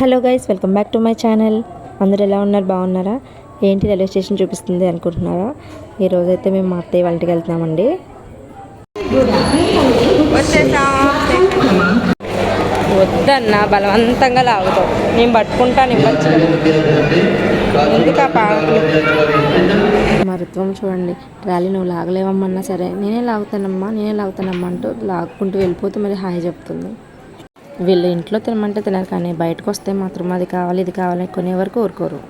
Hello guys welcome back to my channel. అందరు ఎలా ఉన్నారు? బాగున్నారా? ఏంటి రైల్వే స్టేషన్ చూపిస్తుంది అనుకుంటున్నారా ఈరోజు అయితే మేము మా అత్తయ్య వాళ్ళ ఇంటికి వెళ్తున్నామండి. వద్దన్న బలవంతంగా లాగుతావు. నేను పట్టుకుంటాను ఇవ్వచ్చు ఎందుకు మరుత్వం చూడండి. రాలి నువ్వు లాగలేవమ్మన్నా సరే నేనే లాగుతానమ్మా నేనే లాగుతానమ్మా అంటూ లాక్కుంటూ వెళ్ళిపోతూ మరి హాయ్ చెప్తుంది. వీళ్ళు ఇంట్లో తినమంటే తినరు కానీ బయటకు వస్తే మాత్రం అది కావాలి ఇది కావాలి కొనే వరకు ఊరుకోరు.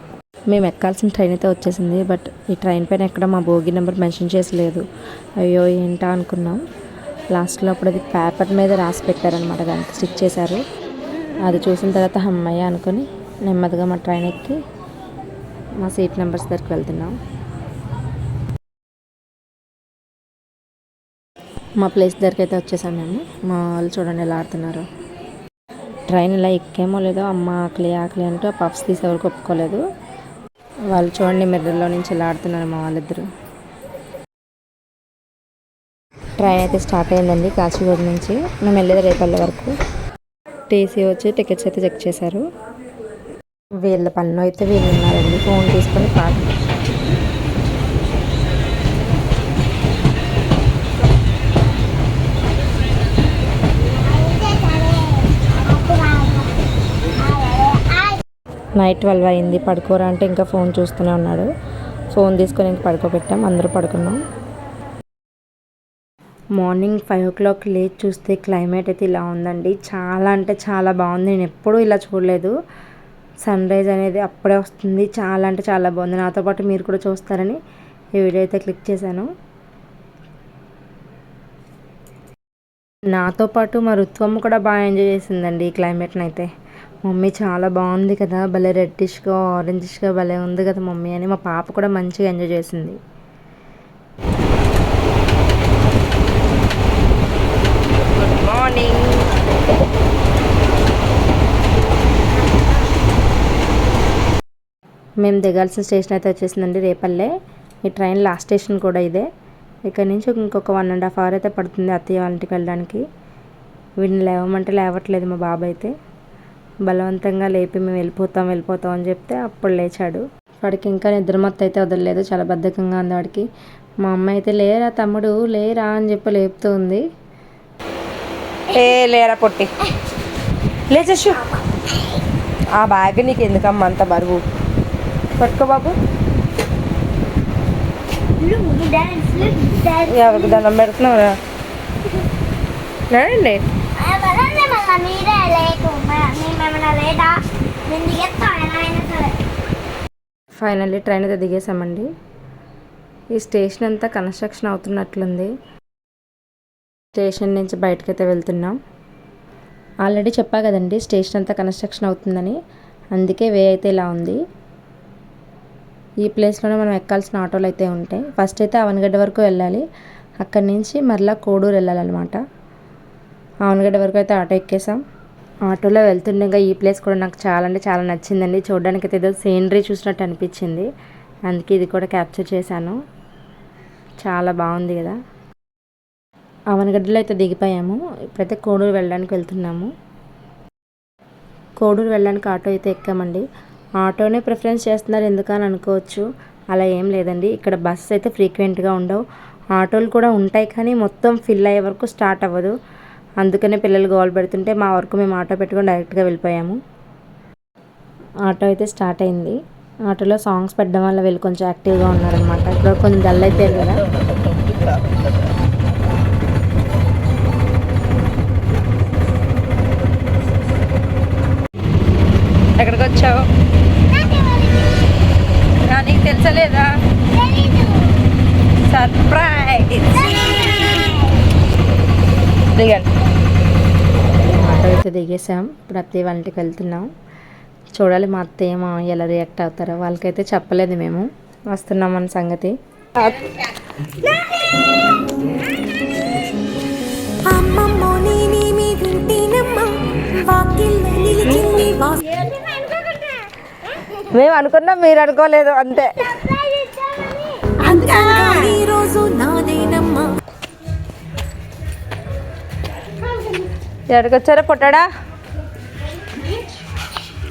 మేము ఎక్కాల్సిన ట్రైన్ అయితే వచ్చేసింది. బట్ ఈ ట్రైన్ పైన ఎక్కడ మా భోగి నెంబర్ మెన్షన్ చేసలేదు. అయ్యో ఏంటా అనుకున్నాం. లాస్ట్లో అప్పుడు అది పేపర్ మీద రాసి పెట్టారనమాట దానికి స్టిచ్ చేశారు. అది చూసిన తర్వాత అమ్మయ్య అనుకొని నెమ్మదిగా మా ట్రైన్ ఎక్కి మా సీట్ నెంబర్స్ దగ్గరికి వెళ్తున్నాం. మా ప్లేస్ దగ్గరికి అయితే వచ్చేసాం మేము. మా వాళ్ళు చూడండి ఎలా ఆడుతున్నారు. ట్రైన్ ఇలా ఎక్కేమో లేదో అమ్మ ఆకలి ఆకలి అంటూ ఆ పఫ్స్ తీసి ఒప్పుకోలేదు. వాళ్ళు చూడండి మిర్రర్లో నుంచి ఇలా ఆడుతున్నారు మా వాళ్ళిద్దరు. ట్రైన్ అయితే స్టార్ట్ అయిందండి కాచిగూడ నుంచి. మేము వెళ్ళేది రేపల్లె వరకు. టీసీ వచ్చి టికెట్స్ అయితే చెక్ చేశారు. వీళ్ళ పనిలో అయితే వీళ్ళు ఉన్నారండి. ఫోన్ తీసుకొని పాట నైట్ ట్వెల్వ్ అయింది. పడుకోరా అంటే ఇంకా ఫోన్ చూస్తూనే ఉన్నాడు. ఫోన్ తీసుకొని ఇంక పడుకోబెట్టాం. అందరూ పడుకున్నాం. మార్నింగ్ ఫైవ్ ఓ క్లాక్ లేచి చూస్తే క్లైమేట్ అయితే ఇలా ఉందండి. చాలా అంటే చాలా బాగుంది. నేను ఎప్పుడూ ఇలా చూడలేదు. సన్ రైజ్ అనేది అప్పుడే వస్తుంది. చాలా అంటే చాలా బాగుంది. నాతో పాటు మీరు కూడా చూస్తారని ఈ వీడియో అయితే క్లిక్ చేశాను. నాతో పాటు మా రుత్వమ్మ కూడా బాగా ఎంజాయ్ చేసిందండి ఈ క్లైమేట్ని అయితే. మమ్మీ చాలా బాగుంది కదా. భలే రెడ్డిష్గా ఆరెంజిష్గా భలే ఉంది కదా మమ్మీ అని మా పాప కూడా మంచిగా ఎంజాయ్ చేసింది. గుడ్ మార్నింగ్ మేము దిగాల్సిన స్టేషన్ అయితే వచ్చేసిందండి రేపల్లె. ఈ ట్రైన్ లాస్ట్ స్టేషన్ కూడా ఇదే. ఇక్కడ నుంచి ఇంకొక వన్ అండ్ హాఫ్ అవర్ అయితే పడుతుంది అత్తయ్య వాళ్ళ ఇంటికి వెళ్ళడానికి. వీడిని లేవమంటే లేవట్లేదు మా బాబాయ్ అయితే. బలవంతంగా లేపి మేము వెళ్ళిపోతాం వెళ్ళిపోతాం అని చెప్తే అప్పుడు లేచాడు. వాడికి ఇంకా నిద్రమత్తు అయితే వదలలేదు చాలా బద్ధకంగా ఉంది వాడికి. మా అమ్మ అయితే లేరా తమ్ముడు లేరా అని చెప్పి లేపుతూ ఉంది. ఏ లేరా పొట్టి. లేచు ఆ బ్యాగ్ నీకు ఎందుకమ్మా అంత బరువు? పట్టుకో బాబు. ఎవరికి దండం పెడుతున్నావురా? నడండి ఎవరన్నా మళ్ళా మీరే లేకు మేమేమన్నా లేటా నేను దిగేస్తాం ఎలా అయినా సరే ఫైనల్లీ ట్రైన్ అయితే దిగేసామండి ఈ స్టేషన్ అంతా కన్స్ట్రక్షన్ అవుతున్నట్లుంది. స్టేషన్ నుంచి బయటకైతే వెళ్తున్నాం. ఆల్రెడీ చెప్పా కదండి స్టేషన్ అంతా కన్స్ట్రక్షన్ అవుతుందని. అందుకే వే అయితే ఇలా ఉంది. ఈ ప్లేస్లోనే మనం ఎక్కాల్సిన ఆటోలు అయితే ఉంటాయి. ఫస్ట్ అయితే అవనగడ్డ వరకు వెళ్ళాలి. అక్కడి నుంచి మరలా కోడూరు వెళ్ళాలన్నమాట. అవనగడ్డ వరకు అయితే ఆటో ఎక్కేసాం ఆటోలో వెళ్తుండగా ఈ ప్లేస్ కూడా నాకు చాలా అంటే చాలా నచ్చిందండి. చూడడానికి అయితే ఏదో సీనరీ చూసినట్టు అనిపించింది. అందుకే ఇది కూడా క్యాప్చర్ చేశాను. చాలా బాగుంది కదా. అవనగడ్డలో అయితే దిగిపోయాము. ఇప్పుడైతే కోడూరు వెళ్ళడానికి వెళ్తున్నాము. కోడూరు వెళ్ళడానికి ఆటో అయితే ఎక్కామండి. ఆటోనే ప్రిఫరెన్స్ చేస్తున్నారు ఎందుకని అనుకోవచ్చు. అలా ఏం లేదండి. ఇక్కడ బస్సెస్ అయితే ఫ్రీక్వెంట్గా ఉండవు. ఆటోలు కూడా ఉంటాయి కానీ మొత్తం ఫిల్ అయ్యే వరకు స్టార్ట్ అవ్వదు. అందుకనే పిల్లలు గోల్ పెడుతుంటే మా వరకు మేము ఆటో పెట్టుకొని డైరెక్ట్గా వెళ్ళిపోయాము. ఆటో అయితే స్టార్ట్ అయింది. ఆటోలో సాంగ్స్ పెట్టడం వల్ల వీళ్ళు కొంచెం యాక్టివ్గా ఉన్నారనమాట ఇప్పుడు కొంచెం డల్ అయిపోయారు కదా. ఎక్కడికి వచ్చావు? నీకు తెలుసలేదా? సర్ప్రైజ్ దిగండి. అయితే దిగేసాం ఇప్పుడు అత్తయ్య వాళ్ళ ఇంటికి వెళ్తున్నాం. చూడాలి మా అత్తయ్య మా ఎలా రియాక్ట్ అవుతారో. వాళ్ళకైతే చెప్పలేదు మేము. వస్తున్నామన్న సంగతి. అమ్మమ్మో నేనేమి వింటేనమ్మా వాకిల్లో నిలిచింది వాస్ మేము అనుకున్నాం మీరు అనుకోలేదు అంతే ఎక్కడికి వచ్చారా పుట్టాడా?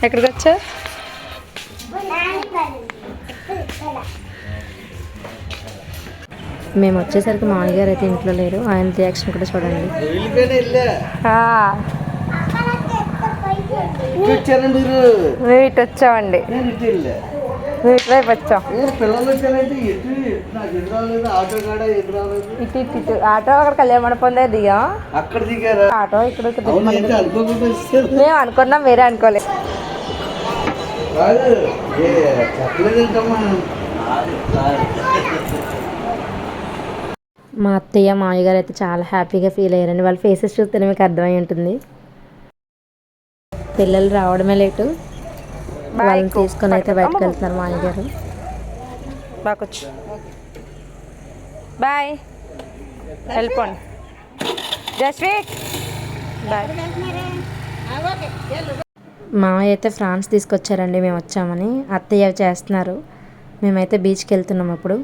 ఎక్కడికి వచ్చా మేము వచ్చేసరికి మామయ్య గారు అయితే ఇంట్లో లేరు. ఆయన రియాక్షన్ కూడా చూడండి. వచ్చారా మేము ఇటు వచ్చామండి. వచ్చాం. ఆటో కాడ ఎదురు రాలేదు? ఇటు ఇటు ఇటు. ఆటో అక్కడ కళ్యాణ మండపం దగ్గర దిగాం. అక్కడ దిగారా? ఆటో ఇక్కడ మేము అనుకున్నాం మీరే అనుకోలేదు మా అత్తయ్య మామయ్య గారు అయితే చాలా హ్యాపీగా ఫీల్ అయ్యారండి. వాళ్ళ ఫేసెస్ చూస్తేనే మీకు అర్థమై ఉంటుంది. పిల్లలు రావడమే లేటు. వాళ్ళని తీసుకొని అయితే బయటకు వెళ్తున్నారు మామయ్య గారు. బాకొచ్చు. బాయ్. వెళ్ళిపోండి. జస్వీక్ బాయ్. మామయ్య అయితే ఫ్రాన్స్ తీసుకొచ్చారండి మేము వచ్చామని. అత్తయ్య చేస్తున్నారు. మేమైతే బీచ్కి వెళ్తున్నాం అప్పుడు.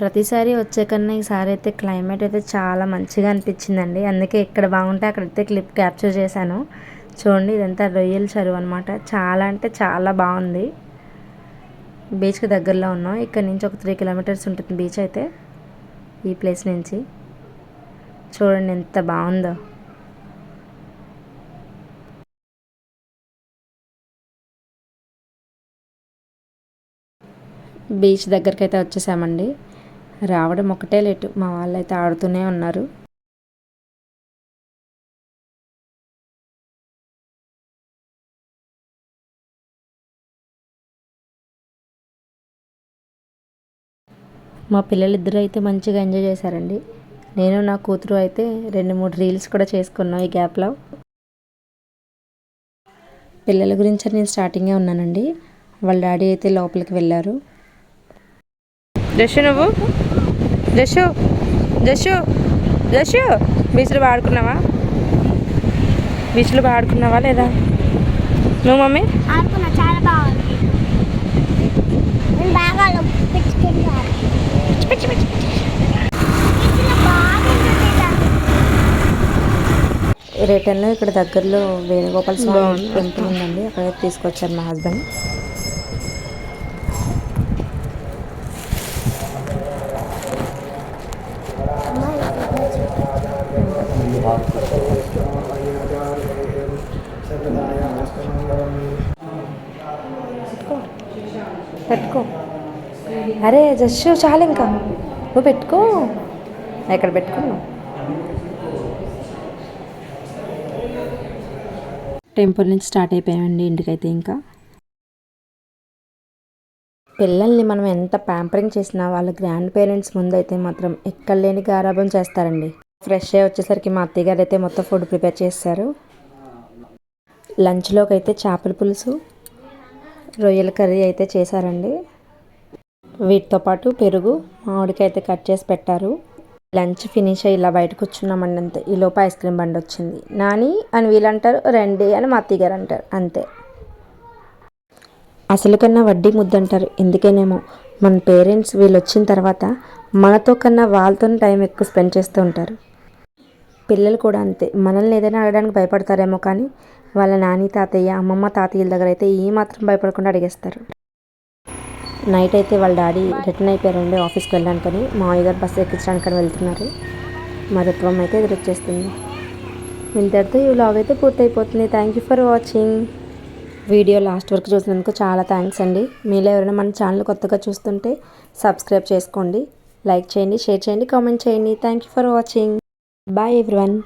ప్రతిసారి వచ్చే కన్నా ఈసారి అయితే క్లైమేట్ అయితే చాలా మంచిగా అనిపించిందండి. అందుకే ఇక్కడ బాగుంటే అక్కడైతే క్లిప్ క్యాప్చర్ చేశాను. చూడండి ఇదంతా రొయ్యల చెరువు అనమాట చాలా అంటే చాలా బాగుంది. బీచ్కి దగ్గరలో ఉన్నాం. ఇక్కడ నుంచి ఒక త్రీ కిలోమీటర్స్ ఉంటుంది బీచ్ అయితే ఈ ప్లేస్ నుంచి. చూడండి ఎంత బాగుందో. బీచ్ దగ్గరికి అయితే వచ్చేసామండి. రావడం ఒకటే లేటు. మా వాళ్ళు అయితే ఆడుతూనే ఉన్నారు. మా పిల్లలిద్దరూ అయితే మంచిగా ఎంజాయ్ చేశారండి. నేను నా కూతురు అయితే రెండు మూడు రీల్స్ కూడా చేసుకున్నాం ఈ గ్యాప్లో. పిల్లల గురించి నేను స్టార్టింగే ఉన్నానండి. వాళ్ళ డాడీ అయితే లోపలికి వెళ్ళారు. దర్శనవు జషు జషు జషు. బీచ్లో ఆడుకున్నావా బీచ్లో ఆడుకున్నావా లేదా? నువ్వు మమ్మీ? రిటర్న్లో ఇక్కడ దగ్గరలో వేణుగోపాల స్వామి టెంపుల్ ఉందండి. అక్కడ తీసుకొచ్చారు మా హస్బెండ్. పెట్టుకో. అరే జస్ట్ చాలు ఇంకా. నువ్వు పెట్టుకో. ఎక్కడ పెట్టుకున్నావు టెంపుల్ నుంచి స్టార్ట్ అయిపోయామండి ఇంటికైతే ఇంకా. పిల్లల్ని మనం ఎంత ప్యాంపరింగ్ చేసినా వాళ్ళ గ్రాండ్ పేరెంట్స్ ముందైతే మాత్రం ఎక్కడలేని గారాబం చేస్తారండి. ఫ్రెష్ అయ్యి వచ్చేసరికి మా అత్తయ్య గారు అయితే మొత్తం ఫుడ్ ప్రిపేర్ చేస్తారు. లంచ్లోకి అయితే చేపల పులుసు రొయ్యల కర్రీ అయితే చేశారండి. వీటితో పాటు పెరుగు మామిడికాయ అయితే కట్ చేసి పెట్టారు. లంచ్ ఫినిష్ అయ్యి ఇలా బయటకు వచ్చున్నామండి అంతే. ఈ ఐస్ క్రీమ్ బండి వచ్చింది. నాని అని వీళ్ళంటారు రండి అని మా అత్తయ్య గారు అంటారు. అంతే. అసలు కన్నా వడ్డీ ముద్దంటారు. ఎందుకేనేమో. మన పేరెంట్స్ వీళ్ళు వచ్చిన తర్వాత మనతో కన్నా వాళ్ళతో టైం ఎక్కువ స్పెండ్ చేస్తూ ఉంటారు. పిల్లలు కూడా అంతే. మనల్ని ఏదైనా అడగడానికి భయపడతారేమో కానీ వాళ్ళ నాని తాతయ్య అమ్మమ్మ తాతయ్యల దగ్గర అయితే ఏ మాత్రం భయపడకుండా అడిగేస్తారు. నైట్ అయితే వాళ్ళ డాడీ రిటర్న్ అయిపోయారండి ఆఫీస్కి వెళ్ళడానికని. మామయ్య గారు బస్సు ఎక్కించడానికని వెళ్తున్నారు. మరుత్వం అయితే ఎదురొచ్చేస్తుంది. ఇంతటితో ఈ వ్లాగ్ అయితే పూర్తయిపోతుంది. Thank you for watching video last వరకు చూసినందుకు చాలా థ్యాంక్స్ అండి. మీలో ఎవరైనా మన ఛానల్ కొత్తగా చూస్తుంటే సబ్స్క్రైబ్ చేసుకోండి లైక్ చేయండి షేర్ చేయండి కామెంట్ చేయండి. Thank you for watching bye everyone